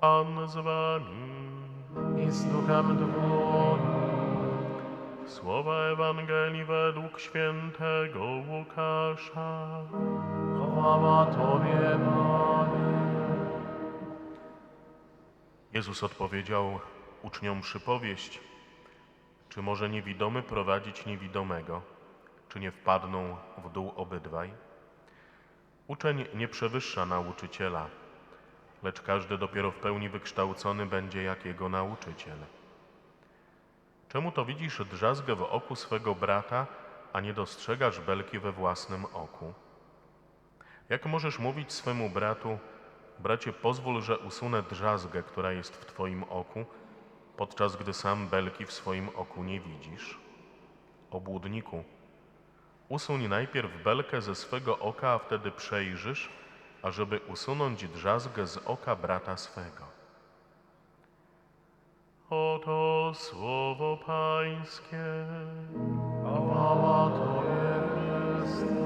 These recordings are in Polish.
Pan z wami. i z duchem. Słowa Ewangelii według świętego Łukasza. Chwała Tobie, Panie. Jezus odpowiedział uczniom przypowieść. Czy może niewidomy prowadzić niewidomego? Czy nie wpadną w dół obydwaj? Uczeń nie przewyższa nauczyciela, lecz każdy dopiero w pełni wykształcony będzie jak jego nauczyciel. Czemu to widzisz drzazgę w oku swego brata, a nie dostrzegasz belki we własnym oku? Jak możesz mówić swemu bratu, bracie, pozwól, że usunę drzazgę, która jest w twoim oku, podczas gdy sam belki w swoim oku nie widzisz? Obłudniku, usuń najpierw belkę ze swego oka, a wtedy przejrzysz, ażeby usunąć drzazgę z oka brata swego. Oto słowo Pańskie. Chwała Tobie, Chryste.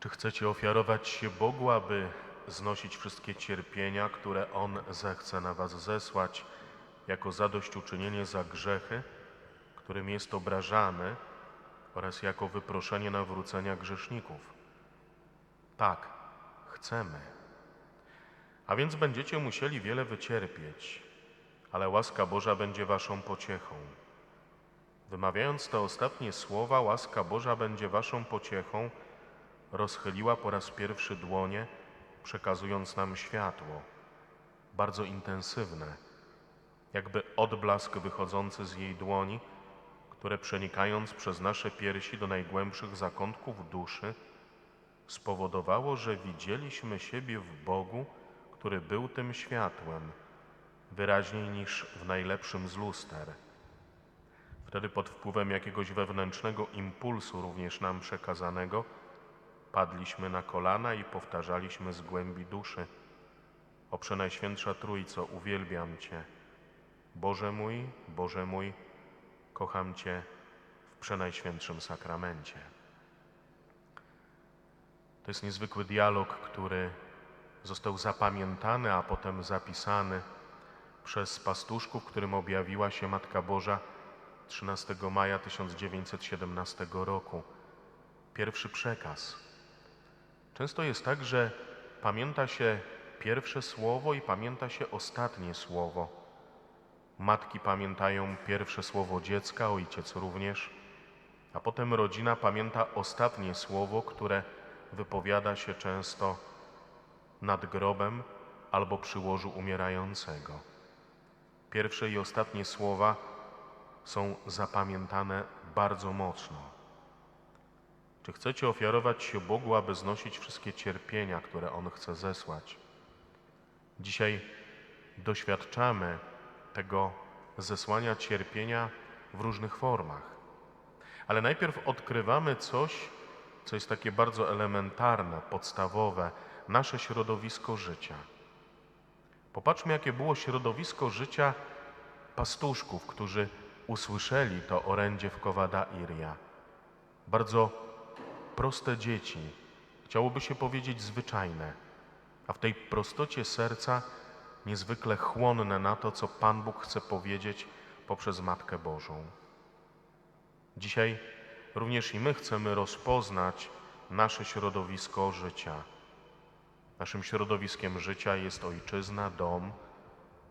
Czy chcecie ofiarować się Bogu, aby znosić wszystkie cierpienia, które On zechce na was zesłać, jako zadośćuczynienie za grzechy, którym jest obrażany, oraz jako wyproszenie nawrócenia grzeszników? Tak, chcemy. A więc będziecie musieli wiele wycierpieć, ale łaska Boża będzie waszą pociechą. Wymawiając te ostatnie słowa, łaska Boża będzie waszą pociechą, rozchyliła po raz pierwszy dłonie, przekazując nam światło, bardzo intensywne, jakby odblask wychodzący z jej dłoni, które przenikając przez nasze piersi do najgłębszych zakątków duszy, spowodowało, że widzieliśmy siebie w Bogu, który był tym światłem, wyraźniej niż w najlepszym z luster. Wtedy pod wpływem jakiegoś wewnętrznego impulsu, również nam przekazanego, padliśmy na kolana i powtarzaliśmy z głębi duszy: O Przenajświętsza Trójco, uwielbiam Cię. Boże mój, Boże mój, kocham Cię w Przenajświętszym Sakramencie. To jest niezwykły dialog, który został zapamiętany, a potem zapisany przez pastuszków, którym objawiła się Matka Boża 13 maja 1917 roku. Pierwszy przekaz. Często jest tak, że pamięta się pierwsze słowo i pamięta się ostatnie słowo. Matki pamiętają pierwsze słowo dziecka, ojciec również, a potem rodzina pamięta ostatnie słowo, które wypowiada się często nad grobem albo przy łożu umierającego. Pierwsze i ostatnie słowa są zapamiętane bardzo mocno. Czy chcecie ofiarować się Bogu, aby znosić wszystkie cierpienia, które On chce zesłać? Dzisiaj doświadczamy tego zesłania cierpienia w różnych formach. Ale najpierw odkrywamy coś, co jest takie bardzo elementarne, podstawowe, nasze środowisko życia. Popatrzmy, jakie było środowisko życia pastuszków, którzy usłyszeli to orędzie w Kowada Iria. Bardzo proste dzieci, chciałoby się powiedzieć zwyczajne, a w tej prostocie serca niezwykle chłonne na to, co Pan Bóg chce powiedzieć poprzez Matkę Bożą. Dzisiaj również i my chcemy rozpoznać nasze środowisko życia. Naszym środowiskiem życia jest ojczyzna, dom,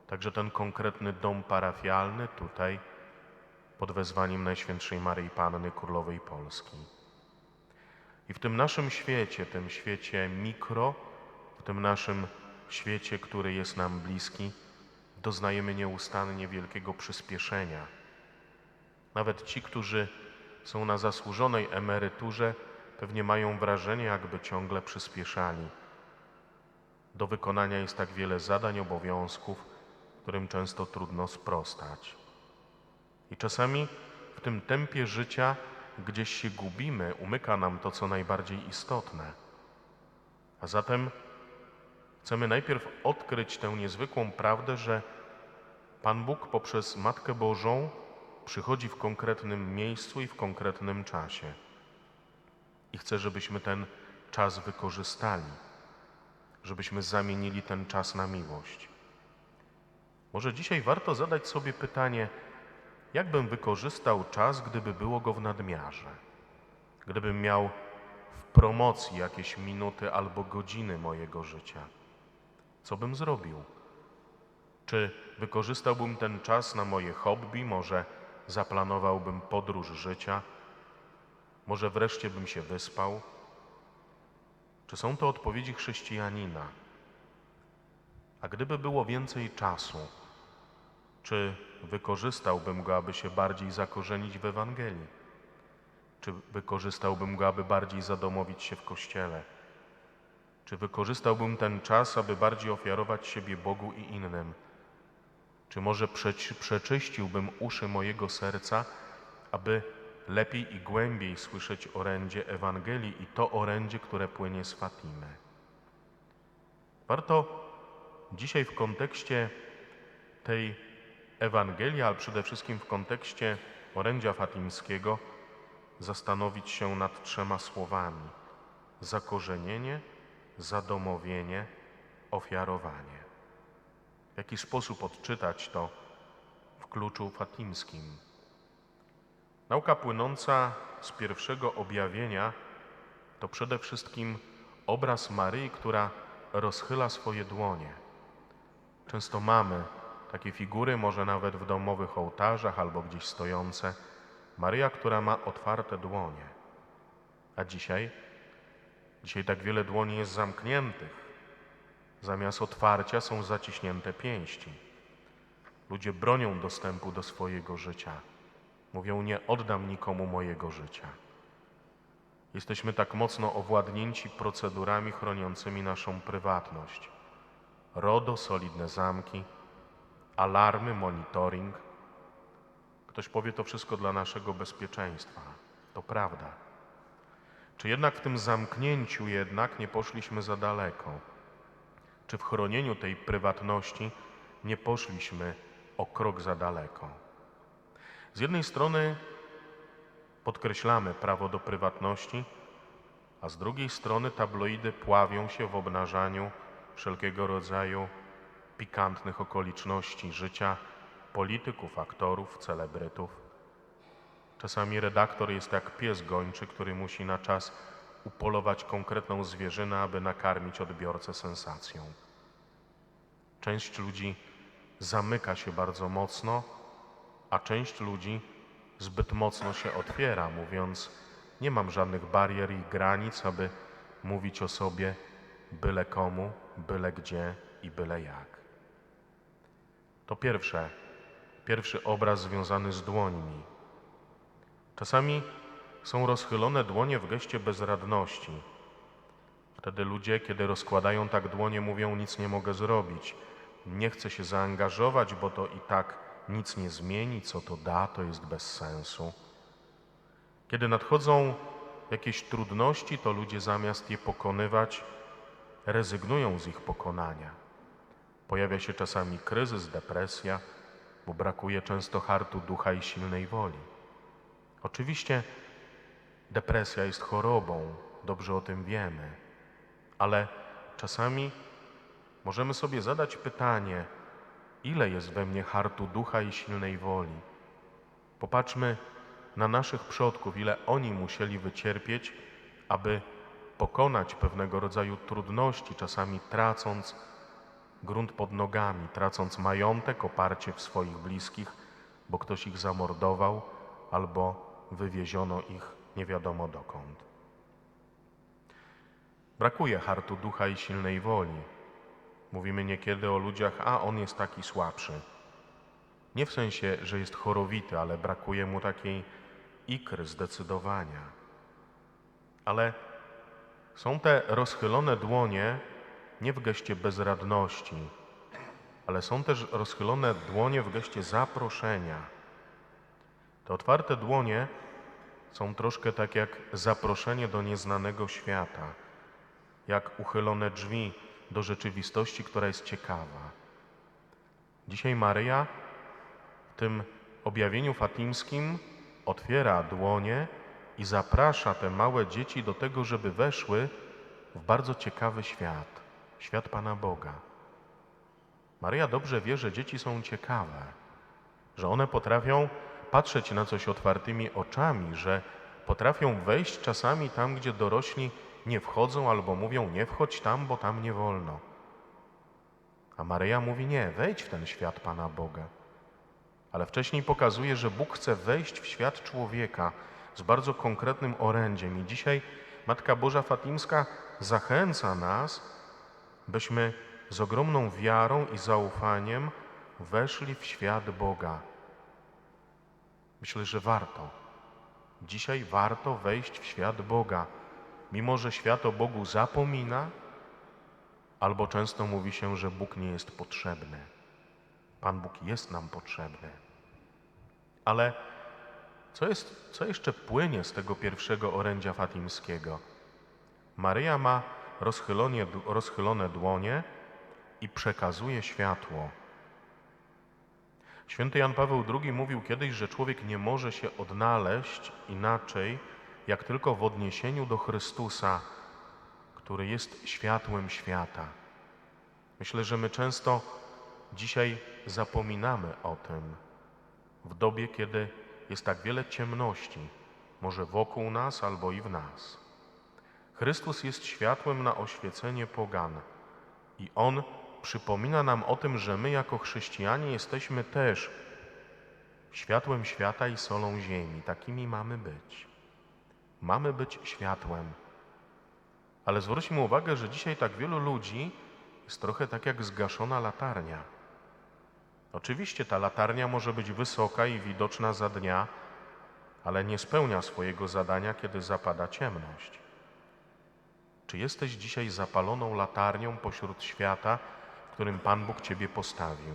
także ten konkretny dom parafialny tutaj pod wezwaniem Najświętszej Maryi Panny Królowej Polski. I w tym naszym świecie, tym świecie mikro, w tym naszym świecie, który jest nam bliski, doznajemy nieustannie wielkiego przyspieszenia. Nawet ci, którzy są na zasłużonej emeryturze, pewnie mają wrażenie, jakby ciągle przyspieszali. Do wykonania jest tak wiele zadań, obowiązków, którym często trudno sprostać. I czasami w tym tempie życia gdzieś się gubimy, umyka nam to, co najbardziej istotne. A zatem chcemy najpierw odkryć tę niezwykłą prawdę, że Pan Bóg poprzez Matkę Bożą przychodzi w konkretnym miejscu i w konkretnym czasie. I chcę, żebyśmy ten czas wykorzystali, żebyśmy zamienili ten czas na miłość. Może dzisiaj warto zadać sobie pytanie, jak bym wykorzystał czas, gdyby było go w nadmiarze? Gdybym miał w promocji jakieś minuty albo godziny mojego życia? Co bym zrobił? Czy wykorzystałbym ten czas na moje hobby? Może zaplanowałbym podróż życia? Może wreszcie bym się wyspał? Czy są to odpowiedzi chrześcijanina? A gdyby było więcej czasu, czy wykorzystałbym go, aby się bardziej zakorzenić w Ewangelii? Czy wykorzystałbym go, aby bardziej zadomowić się w Kościele? Czy wykorzystałbym ten czas, aby bardziej ofiarować siebie Bogu i innym? Czy może przeczyściłbym uszy mojego serca, aby lepiej i głębiej słyszeć orędzie Ewangelii i to orędzie, które płynie z Fatimy? Warto dzisiaj w kontekście tej Ewangelii, ale przede wszystkim w kontekście orędzia fatimskiego zastanowić się nad trzema słowami: zakorzenienie, zadomowienie, ofiarowanie. W jaki sposób odczytać to w kluczu fatimskim? Nauka płynąca z pierwszego objawienia to przede wszystkim obraz Maryi, która rozchyla swoje dłonie. Często mamy takie figury, może nawet w domowych ołtarzach albo gdzieś stojące. Maryja, która ma otwarte dłonie. A dzisiaj? Dzisiaj tak wiele dłoni jest zamkniętych. Zamiast otwarcia są zaciśnięte pięści. Ludzie bronią dostępu do swojego życia. Mówią: Nie oddam nikomu mojego życia. Jesteśmy tak mocno owładnięci procedurami chroniącymi naszą prywatność. RODO, solidne zamki, alarmy, monitoring. Ktoś powie to wszystko dla naszego bezpieczeństwa. To prawda. Czy jednak w tym zamknięciu jednak nie poszliśmy za daleko? Czy w chronieniu tej prywatności nie poszliśmy o krok za daleko? Z jednej strony podkreślamy prawo do prywatności, a z drugiej strony tabloidy pławią się w obnażaniu wszelkiego rodzaju pikantnych okoliczności życia polityków, aktorów, celebrytów. Czasami redaktor jest jak pies gończy, który musi na czas upolować konkretną zwierzynę, aby nakarmić odbiorcę sensacją. Część ludzi zamyka się bardzo mocno, a część ludzi zbyt mocno się otwiera, mówiąc: Nie mam żadnych barier i granic, aby mówić o sobie byle komu, byle gdzie i byle jak. To pierwsze, pierwszy obraz związany z dłońmi. Czasami są rozchylone dłonie w geście bezradności. Wtedy ludzie, kiedy rozkładają tak dłonie, mówią: Nic nie mogę zrobić, nie chcę się zaangażować, bo to i tak nic nie zmieni, co to da, to jest bez sensu. Kiedy nadchodzą jakieś trudności, to ludzie zamiast je pokonywać, rezygnują z ich pokonania. Pojawia się czasami kryzys, depresja, bo brakuje często hartu ducha i silnej woli. Oczywiście depresja jest chorobą, dobrze o tym wiemy, ale czasami możemy sobie zadać pytanie, ile jest we mnie hartu ducha i silnej woli. Popatrzmy na naszych przodków, ile oni musieli wycierpieć, aby pokonać pewnego rodzaju trudności, czasami tracąc grunt pod nogami, tracąc majątek, oparcie w swoich bliskich, bo ktoś ich zamordował albo wywieziono ich nie wiadomo dokąd. Brakuje hartu ducha i silnej woli. Mówimy niekiedy o ludziach, a on jest taki słabszy. Nie w sensie, że jest chorowity, ale brakuje mu takiej ikry zdecydowania. Ale są te rozchylone dłonie nie w geście bezradności, ale są też rozchylone dłonie w geście zaproszenia. Te otwarte dłonie są troszkę tak jak zaproszenie do nieznanego świata, jak uchylone drzwi do rzeczywistości, która jest ciekawa. Dzisiaj Maryja w tym objawieniu fatimskim otwiera dłonie i zaprasza te małe dzieci do tego, żeby weszły w bardzo ciekawy świat świat Pana Boga. Maryja dobrze wie, że dzieci są ciekawe, że one potrafią patrzeć na coś otwartymi oczami, że potrafią wejść czasami tam, gdzie dorośli nie wchodzą albo mówią: Nie wchodź tam, bo tam nie wolno. A Maryja mówi: Nie, wejdź w ten świat Pana Boga. Ale wcześniej pokazuje, że Bóg chce wejść w świat człowieka z bardzo konkretnym orędziem. I dzisiaj Matka Boża Fatimska zachęca nas, byśmy z ogromną wiarą i zaufaniem weszli w świat Boga. Myślę, że warto. Dzisiaj warto wejść w świat Boga, mimo że świat o Bogu zapomina, albo często mówi się, że Bóg nie jest potrzebny. Pan Bóg jest nam potrzebny. Ale co, jest, co jeszcze płynie z tego pierwszego orędzia fatimskiego? Maryja ma rozchylonie, rozchylone dłonie i przekazuje światło. Święty Jan Paweł II mówił kiedyś, że człowiek nie może się odnaleźć inaczej, jak tylko w odniesieniu do Chrystusa, który jest światłem świata. Myślę, że my często dzisiaj zapominamy o tym w dobie, kiedy jest tak wiele ciemności, może wokół nas albo i w nas. Chrystus jest światłem na oświecenie pogan i On przypomina nam o tym, że my jako chrześcijanie jesteśmy też światłem świata i solą ziemi. Takimi mamy być. Mamy być światłem. Ale zwróćmy uwagę, że dzisiaj tak wielu ludzi jest trochę tak jak zgaszona latarnia. Oczywiście ta latarnia może być wysoka i widoczna za dnia, ale nie spełnia swojego zadania, kiedy zapada ciemność. Czy jesteś dzisiaj zapaloną latarnią pośród świata, którym Pan Bóg Ciebie postawił?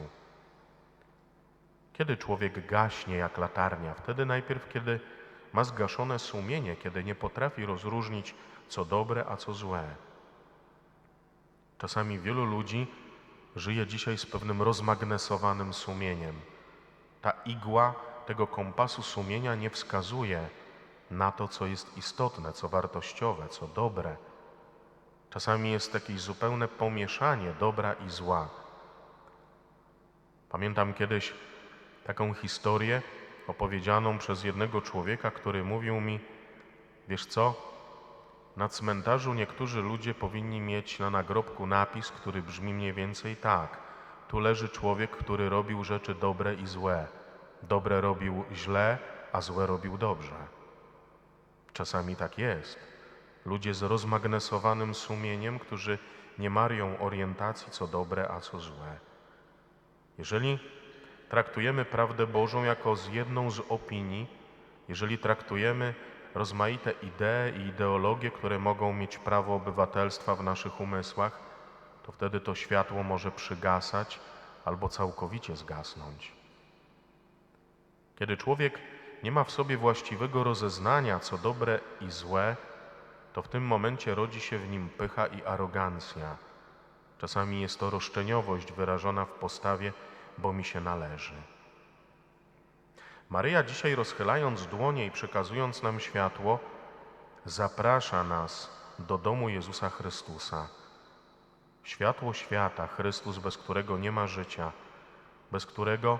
Kiedy człowiek gaśnie jak latarnia? Wtedy najpierw, kiedy ma zgaszone sumienie, kiedy nie potrafi rozróżnić, co dobre, a co złe. Czasami wielu ludzi żyje dzisiaj z pewnym rozmagnesowanym sumieniem. Ta igła tego kompasu sumienia nie wskazuje na to, co jest istotne, co wartościowe, co dobre. Czasami jest jakieś zupełne pomieszanie dobra i zła. Pamiętam kiedyś taką historię opowiedzianą przez jednego człowieka, który mówił mi: Wiesz co? Na cmentarzu niektórzy ludzie powinni mieć na nagrobku napis, który brzmi mniej więcej tak: Tu leży człowiek, który robił rzeczy dobre i złe. Dobre robił źle, a złe robił dobrze. Czasami tak jest. Ludzie z rozmagnesowanym sumieniem, którzy nie mają orientacji, co dobre, a co złe. Jeżeli traktujemy prawdę Bożą jako z jedną z opinii, jeżeli traktujemy rozmaite idee i ideologie, które mogą mieć prawo obywatelstwa w naszych umysłach, to wtedy to światło może przygasać albo całkowicie zgasnąć. Kiedy człowiek nie ma w sobie właściwego rozeznania, co dobre i złe, to w tym momencie rodzi się w nim pycha i arogancja. Czasami jest to roszczeniowość wyrażona w postawie, bo mi się należy. Maryja dzisiaj rozchylając dłonie i przekazując nam światło, zaprasza nas do domu Jezusa Chrystusa. Światło świata, Chrystus, bez którego nie ma życia, bez którego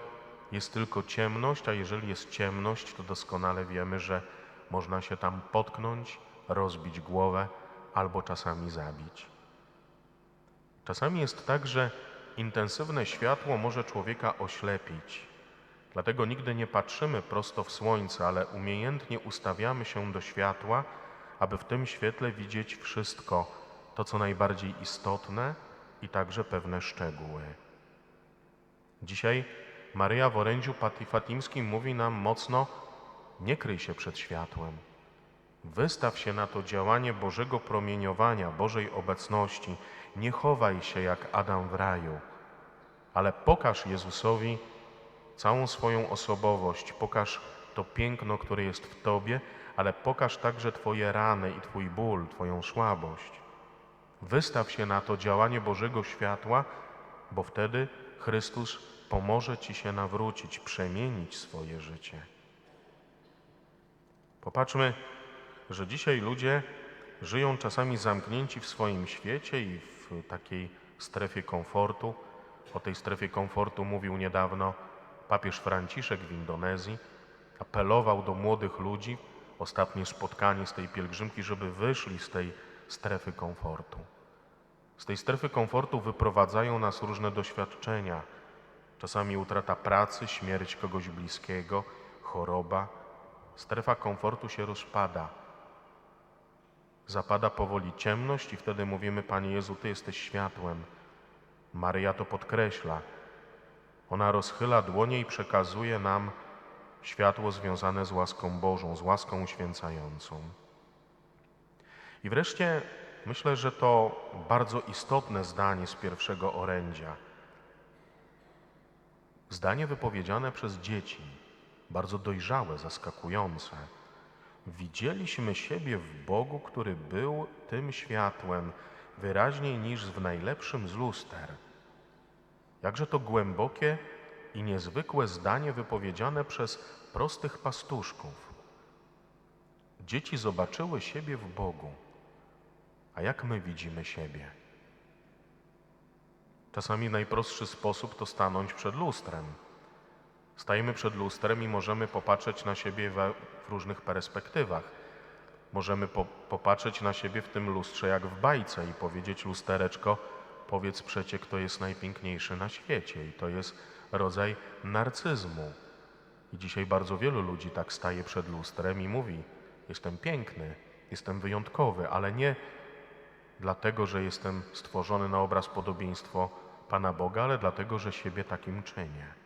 jest tylko ciemność, a jeżeli jest ciemność, to doskonale wiemy, że można się tam potknąć, rozbić głowę albo czasami zabić. Czasami jest tak, że intensywne światło może człowieka oślepić. Dlatego nigdy nie patrzymy prosto w słońce, ale umiejętnie ustawiamy się do światła, aby w tym świetle widzieć wszystko, to co najbardziej istotne i także pewne szczegóły. Dzisiaj Maryja w orędziu Fatimskim mówi nam mocno: nie kryj się przed światłem. Wystaw się na to działanie Bożego promieniowania, Bożej obecności. Nie chowaj się jak Adam w raju, ale pokaż Jezusowi całą swoją osobowość, pokaż to piękno, które jest w Tobie, ale pokaż także Twoje rany i Twój ból, Twoją słabość. Wystaw się na to działanie Bożego światła, bo wtedy Chrystus pomoże Ci się nawrócić, przemienić swoje życie. Popatrzmy że dzisiaj ludzie żyją czasami zamknięci w swoim świecie i w takiej strefie komfortu. O tej strefie komfortu mówił niedawno papież Franciszek w Indonezji. Apelował do młodych ludzi, ostatnie spotkanie z tej pielgrzymki, żeby wyszli z tej strefy komfortu. Z tej strefy komfortu wyprowadzają nas różne doświadczenia, czasami utrata pracy, śmierć kogoś bliskiego, choroba. Strefa komfortu się rozpada. Zapada powoli ciemność i wtedy mówimy: Panie Jezu, Ty jesteś światłem. Maryja to podkreśla. Ona rozchyla dłonie i przekazuje nam światło związane z łaską Bożą, z łaską uświęcającą. I wreszcie myślę, że to bardzo istotne zdanie z pierwszego orędzia. Zdanie wypowiedziane przez dzieci, bardzo dojrzałe, zaskakujące. Widzieliśmy siebie w Bogu, który był tym światłem wyraźniej niż w najlepszym z luster. Jakże to głębokie i niezwykłe zdanie wypowiedziane przez prostych pastuszków. Dzieci zobaczyły siebie w Bogu. A jak my widzimy siebie? Czasami najprostszy sposób to stanąć przed lustrem. Stajemy przed lustrem i możemy popatrzeć na siebie w różnych perspektywach. Możemy po, popatrzeć na siebie w tym lustrze jak w bajce i powiedzieć lustereczko, powiedz przecie, kto jest najpiękniejszy na świecie. I to jest rodzaj narcyzmu. I dzisiaj bardzo wielu ludzi tak staje przed lustrem i mówi: Jestem piękny, jestem wyjątkowy, ale nie dlatego, że jestem stworzony na obraz podobieństwo Pana Boga, ale dlatego, że siebie takim czynię.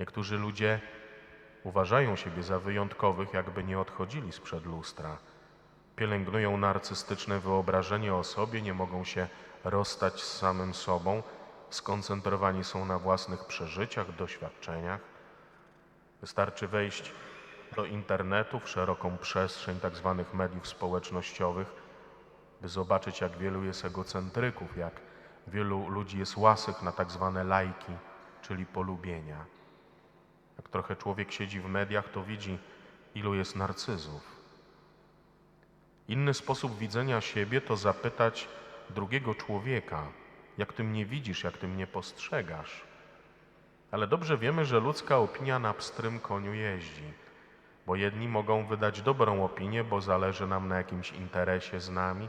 Niektórzy ludzie uważają siebie za wyjątkowych, jakby nie odchodzili sprzed lustra. Pielęgnują narcystyczne wyobrażenie o sobie, nie mogą się rozstać z samym sobą, skoncentrowani są na własnych przeżyciach, doświadczeniach. Wystarczy wejść do internetu, w szeroką przestrzeń tak zwanych mediów społecznościowych, by zobaczyć, jak wielu jest egocentryków, jak wielu ludzi jest łasych na tak zwane lajki, czyli polubienia. Trochę człowiek siedzi w mediach, to widzi, ilu jest narcyzów. Inny sposób widzenia siebie to zapytać drugiego człowieka, jak ty mnie widzisz, jak ty mnie postrzegasz. Ale dobrze wiemy, że ludzka opinia na pstrym koniu jeździ, bo jedni mogą wydać dobrą opinię, bo zależy nam na jakimś interesie z nami,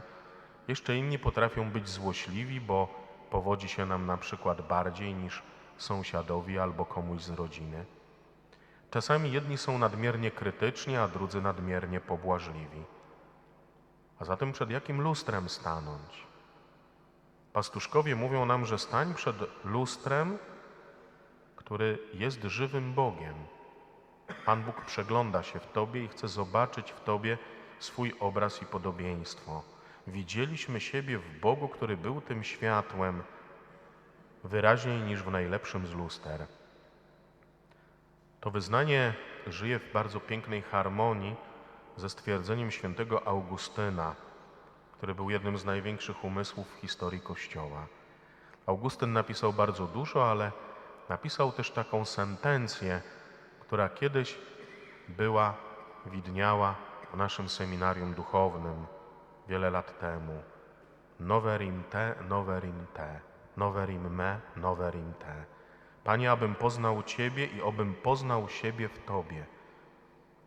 jeszcze inni potrafią być złośliwi, bo powodzi się nam na przykład bardziej niż sąsiadowi albo komuś z rodziny. Czasami jedni są nadmiernie krytyczni, a drudzy nadmiernie pobłażliwi. A zatem przed jakim lustrem stanąć? Pastuszkowie mówią nam, że stań przed lustrem, który jest żywym Bogiem. Pan Bóg przegląda się w Tobie i chce zobaczyć w Tobie swój obraz i podobieństwo. Widzieliśmy siebie w Bogu, który był tym światłem wyraźniej niż w najlepszym z luster. To wyznanie żyje w bardzo pięknej harmonii ze stwierdzeniem świętego Augustyna, który był jednym z największych umysłów w historii Kościoła. Augustyn napisał bardzo dużo, ale napisał też taką sentencję, która kiedyś była, widniała w naszym seminarium duchownym wiele lat temu. Noverim te, noverim te, noverim me, noverim te. Panie, abym poznał Ciebie i obym poznał siebie w Tobie.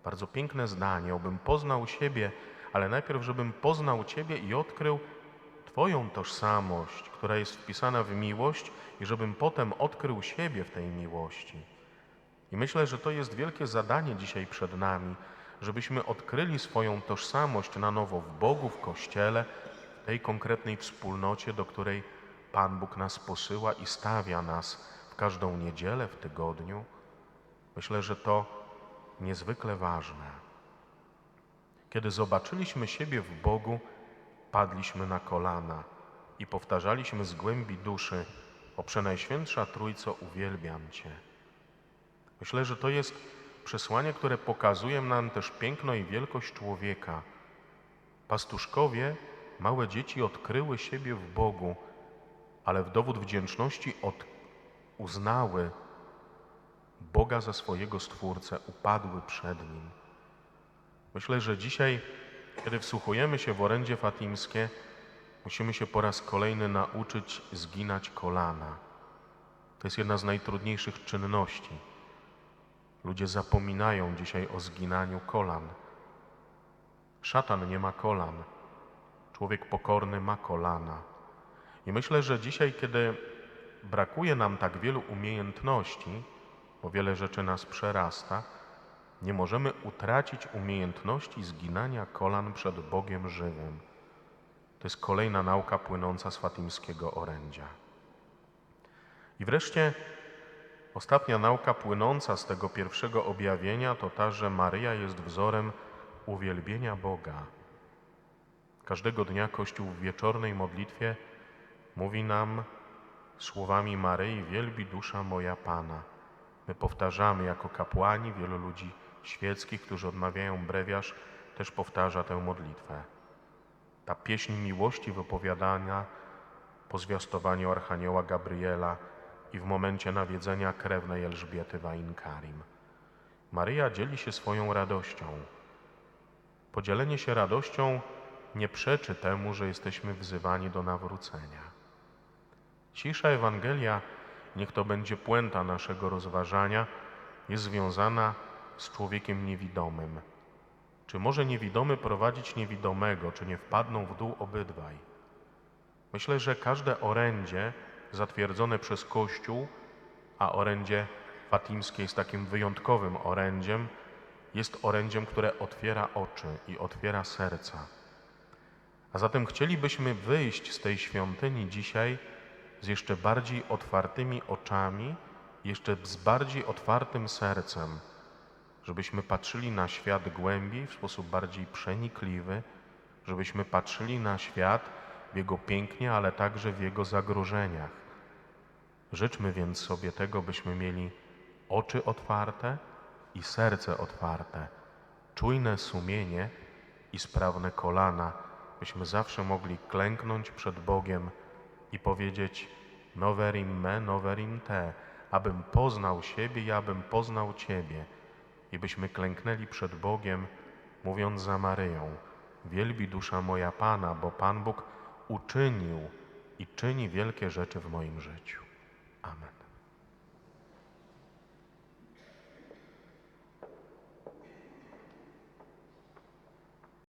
Bardzo piękne zdanie, obym poznał siebie, ale najpierw, żebym poznał Ciebie i odkrył Twoją tożsamość, która jest wpisana w miłość, i żebym potem odkrył siebie w tej miłości. I myślę, że to jest wielkie zadanie dzisiaj przed nami, żebyśmy odkryli swoją tożsamość na nowo w Bogu, w Kościele, w tej konkretnej wspólnocie, do której Pan Bóg nas posyła i stawia nas każdą niedzielę, w tygodniu. Myślę, że to niezwykle ważne. Kiedy zobaczyliśmy siebie w Bogu, padliśmy na kolana i powtarzaliśmy z głębi duszy: O Przenajświętsza Trójco, uwielbiam Cię. Myślę, że to jest przesłanie, które pokazuje nam też piękno i wielkość człowieka. Pastuszkowie, małe dzieci odkryły siebie w Bogu, ale w dowód wdzięczności od, uznały Boga za swojego Stwórcę, upadły przed Nim. Myślę, że dzisiaj, kiedy wsłuchujemy się w orędzie fatimskie, musimy się po raz kolejny nauczyć zginać kolana. To jest jedna z najtrudniejszych czynności. Ludzie zapominają dzisiaj o zginaniu kolan. Szatan nie ma kolan. Człowiek pokorny ma kolana. I myślę, że dzisiaj, kiedy brakuje nam tak wielu umiejętności, bo wiele rzeczy nas przerasta, nie możemy utracić umiejętności zginania kolan przed Bogiem żywym. To jest kolejna nauka płynąca z fatimskiego orędzia. I wreszcie ostatnia nauka płynąca z tego pierwszego objawienia to ta, że Maryja jest wzorem uwielbienia Boga. Każdego dnia Kościół w wieczornej modlitwie mówi nam słowami Maryi: Wielbi dusza moja Pana. My powtarzamy jako kapłani, wielu ludzi świeckich, którzy odmawiają brewiarz, też powtarza tę modlitwę. Ta pieśń miłości wypowiadana po zwiastowaniu Archanioła Gabriela i w momencie nawiedzenia krewnej Elżbiety Wainkarim. Maryja dzieli się swoją radością. Podzielenie się radością nie przeczy temu, że jesteśmy wzywani do nawrócenia. Dzisiejsza Ewangelia, niech to będzie puenta naszego rozważania, jest związana z człowiekiem niewidomym. Czy może niewidomy prowadzić niewidomego, czy nie wpadną w dół obydwaj? Myślę, że każde orędzie zatwierdzone przez Kościół, a orędzie fatimskie jest takim wyjątkowym orędziem, jest orędziem, które otwiera oczy i otwiera serca. A zatem chcielibyśmy wyjść z tej świątyni dzisiaj z jeszcze bardziej otwartymi oczami, jeszcze z bardziej otwartym sercem, żebyśmy patrzyli na świat głębiej, w sposób bardziej przenikliwy, żebyśmy patrzyli na świat w jego pięknie, ale także w jego zagrożeniach. Życzmy więc sobie tego, byśmy mieli oczy otwarte i serce otwarte, czujne sumienie i sprawne kolana, byśmy zawsze mogli klęknąć przed Bogiem i powiedzieć Noverim me, noverim te, abym poznał siebie i abym poznał Ciebie. I byśmy klęknęli przed Bogiem, mówiąc za Maryją, wielbi dusza moja Pana, bo Pan Bóg uczynił i czyni wielkie rzeczy w moim życiu.